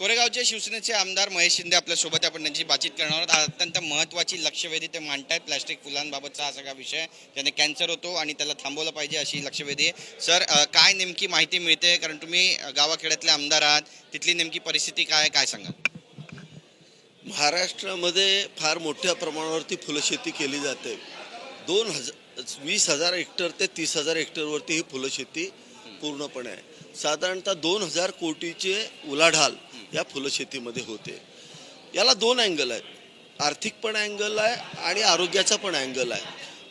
कोरेगावचे शिवसेनेचे आमदार महेश शिंदे आपल्यासोबत आपण त्यांची बातचीत करणार आहोत. अत्यंत महत्त्वाची लक्षवेधी ते मांडतायत. प्लॅस्टिक फुलांबाबतचा हा सगळा विषय. ज्याने कॅन्सर होतो आणि त्याला थांबवलं पाहिजे अशी लक्षवेधी आहे. सर काय नेमकी माहिती मिळते? कारण तुम्ही गावाखेड्यातले आमदार आहात. तिथली नेमकी परिस्थिती काय काय सांगा महाराष्ट्रामध्ये फार मोठ्या प्रमाणावरती फुलशेती केली जाते. दोन हजार वीस हजार हेक्टर ते तीस हजार हेक्टरवरती ही फुलशेती पूर्णपणे आहे. साधारणतः दोन हजार कोटीचे उलाढाल या फुलशेतीमध्ये होते. याला दोन अँगल आहेत. आर्थिक पण अँगल आहे आणि आरोग्याचा पण अँगल आहे.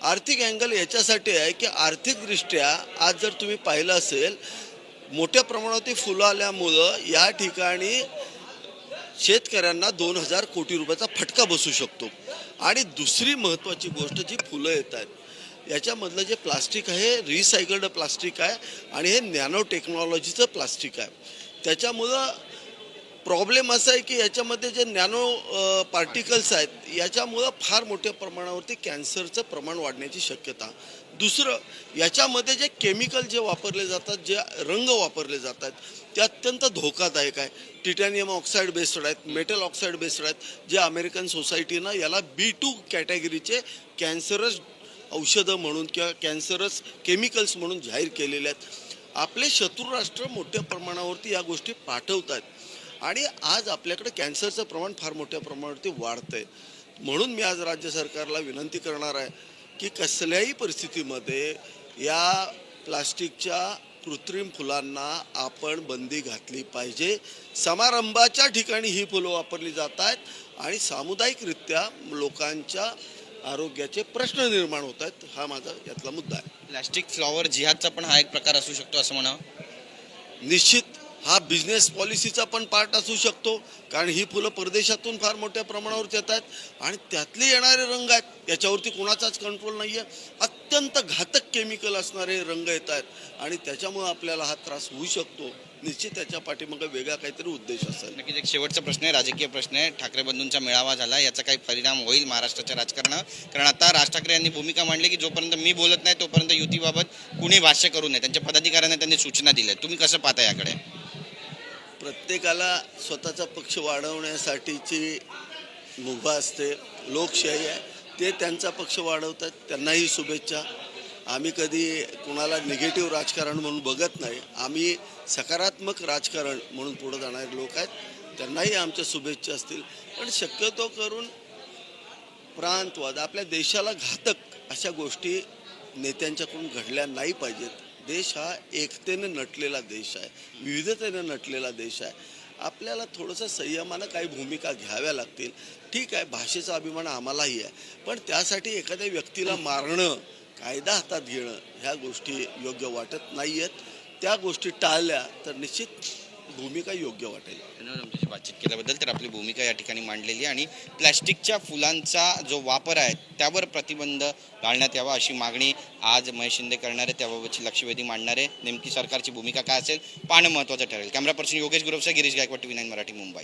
आर्थिक अँगल याच्यासाठी आहे की आर्थिकदृष्ट्या आज जर तुम्ही पाहिलं असेल मोठ्या प्रमाणावरती फुलं आल्यामुळं या ठिकाणी शेतकऱ्यांना दोन हजार कोटी रुपयाचा फटका बसू शकतो. आणि दुसरी महत्त्वाची गोष्ट जी फुलं येत आहेत याच्यामधलं जे प्लास्टिक आहे रिसायकल्ड प्लास्टिक आहे आणि हे नॅनो टेक्नॉलॉजीचं प्लास्टिक आहे. त्याच्यामुळं प्रॉब्लेम असा आहे की याच्यामध्ये जे नॅनो पार्टिकल्स आहेत याच्यामुळं फार मोठ्या प्रमाणावरती कॅन्सरचं प्रमाण वाढण्याची शक्यता. दुसरं याच्यामध्ये जे केमिकल जे वापरले जातात जे रंग वापरले जातात ते अत्यंत धोकादायक आहे. टिटॅनियम ऑक्साईड बेस्ड आहेत मेटल ऑक्साईड बेस्ड आहेत जे अमेरिकन सोसायटीनं याला बी टू कॅटेगरीचे कॅन्सरस औषधं म्हणून किंवा कॅन्सरस केमिकल्स म्हणून जाहीर केलेले आहेत. आपले शत्रू राष्ट्र मोठ्या प्रमाणावरती या गोष्टी पाठवत आहेत आणि आज आपल्याकडे कॅन्सरचं प्रमाण फार मोठ्या प्रमाणावरती वाढतं आहे म्हणून मी आज राज्य सरकारला विनंती करणार आहे की कसल्याही परिस्थितीमध्ये या प्लास्टिकच्या कृत्रिम फुलांना आपण बंदी घातली पाहिजे. समारंभाच्या ठिकाणी ही फुलं वापरली जात आहेत आणि सामुदायिकरित्या लोकांच्या आरोग्याचे प्रश्न निर्माण होत आहेत हा माझा यातला मुद्दा आहे. प्लॅस्टिक फ्लॉवर जिहादचा पण हा एक प्रकार असू शकतो असं म्हणावं? निश्चित. हा बिझनेस पॉलिसीचा पण पार्ट असू शकतो कारण ही फुलं परदेशातून फार मोठ्या प्रमाणावर येत आहेत आणि त्यातले येणारे रंग आहेत याच्यावरती कोणाचाच कंट्रोल नाही आहे अत्यंत घातक केमिकल असणारे रंग येत आहेत आणि त्याच्यामुळं आपल्याला हा त्रास होऊ शकतो. निश्चित त्याच्या पाठीमागे वेगळा काहीतरी उद्देश असेल. नक्कीच एक शेवटचा प्रश्न आहे राजकीय प्रश्न आहे. ठाकरे बंधूंचा मेळावा झाला याचा काही परिणाम होईल महाराष्ट्राच्या राजकारणावर? कारण आता राज ठाकरे यांनी भूमिका मांडली की जोपर्यंत मी बोलत नाही तोपर्यंत युतीबाबत कुणी भाष्य करू नये. त्यांच्या पदाधिकाऱ्यांना त्यांनी सूचना दिल्या तुम्ही कसं पाहता याकडे? प्रत्येकाला स्वतःचा पक्ष वाढवण्यासाठीची मुभा असते लोकशाही आहे. ते त्यांचा पक्ष वाढवतात त्यांनाही शुभेच्छा. आम्ही कधी कुणाला निगेटिव्ह राजकारण म्हणून बघत नाही. आम्ही सकारात्मक राजकारण म्हणून पुढे जाणारे लोक आहेत. त्यांनाही आमच्या शुभेच्छा असतील. पण शक्यतो करून प्रांतवाद आपल्या देशाला घातक अशा गोष्टी नेत्यांच्याकडून घडल्या नाही पाहिजेत. देश हा एकतेने नटलेला देश आहे. विविधतेने नटलेला देश आहे. आपल्याला थोडंसं संयमानं काही भूमिका घ्याव्या लागतील. ठीक आहे भाषेचा अभिमान आम्हालाही आहे. पण त्यासाठी एखाद्या व्यक्तीला मारणं कायदा हातात घेणं ह्या गोष्टी योग्य वाटत नाही आहेत त्या गोष्टी टाळल्या तर निश्चित भूमिका योग्य वाटेल. धन्यवाद आमच्याशी बातचीत केल्याबद्दल तर आपली भूमिका या ठिकाणी मांडलेली आणि प्लॅस्टिकच्या फुलांचा जो वापर आहे त्यावर प्रतिबंध घालण्यात यावा अशी मागणी आज महेश शिंदे करणारे त्याबाबतची लक्षवेधी मांडणारे नेमकी सरकारची भूमिका काय असेल पाहणं महत्त्वाचं ठरेल. कॅमेरा पर्सन योगेश गुरवसा गिरीश गायकवाड टी नाईन मराठी मुंबई.